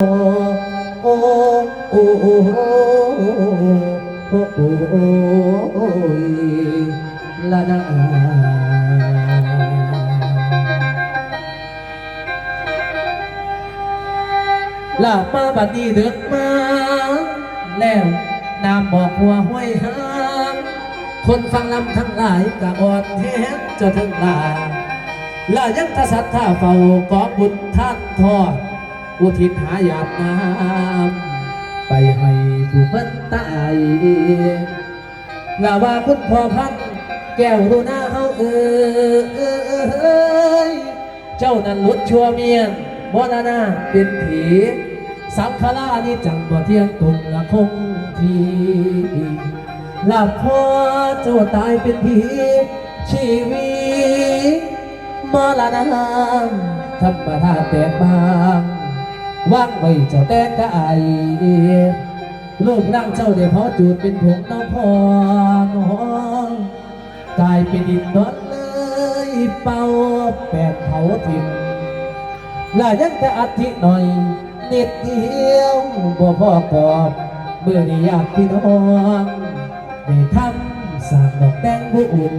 ละนาลามาบัดนี้เดึกมาแล้วน้ำบอกหัวห้วยหางคนฟังลำทั้งหลายกะอ่อนแห้งจะถึงลาลายังกษัตริย์ท่าเฝ้ากอบบุญท่านทอด อุทิศหาหยาดน้ำไปให้ผู้เพิ่นตายลาว่าคุณพ่อพันแก้วรูนาเฮาเอ้ยเจ้านั้นลุดชัวเมียนมรณะเป็นผีสัมภาระนี่จังบ่เที่ยงตรงละคงทีลาพ่อเจ้าตายเป็นผีชีวิตมรณะธรรมดาแต่บา ว่างไว้เจ้าแต่กายรูปร่างเจ้าได้พอจูดเป็นผงน้องพอน้องกลายเป็นดินนอนเลยเป่าแปดเผาทิ่มลายังแต่อัฐิหน่อย นิดเดียวบ่พอกอบเมื่อนี้อยากพี่น้องได้ทำสร้างดอกแดงผู้อุ่น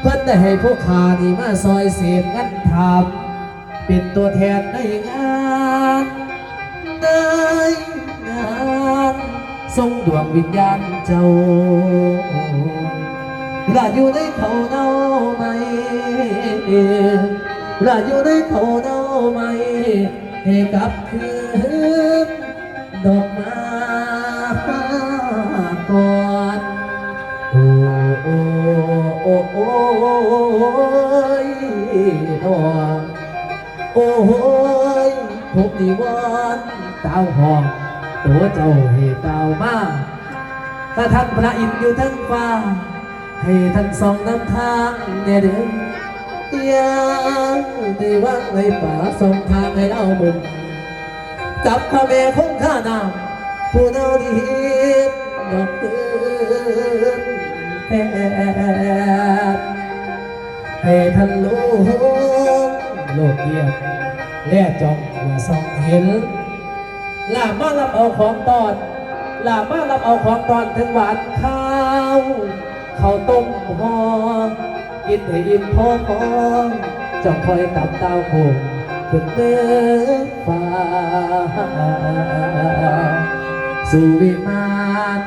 เพื่อนได้ให้พวกขานี่มาซอยเสียงกันทำ เป็นตัวแทนในงานในงานทรงดวงวิญญาณเจ้าลาอยู่ในเขาเนาไหมลาอยู่ในเขาเนาไหมให้กับคืนดอกไมาก่อนโอ้โอ้โอ้โอ้ยนอ โอ้ยผมดีวอนเต้าหองตัวเจ้าให้เต้ามาถ้าท่านพระอินทร์อยู่ทั้งฟ้า ให้ท่านส่องนำทางแน่เด้อยังด้วางไว้ป่าส่องทางให้เราบุญกับข้าแม่คงข้านามผู้เนาดีดอกเตือนแทบให้ท่านรู้ โลกเกียบแล่จองเพื่อส่องเห็นลามารับเอาของตอนลามารับเอาของตอนถึงหวานข้าวข้าต้มหอกินให้อิ่มพอพอจองคอยตับเต้าโคงขึ้นเดินฟ้าสู่วิมาน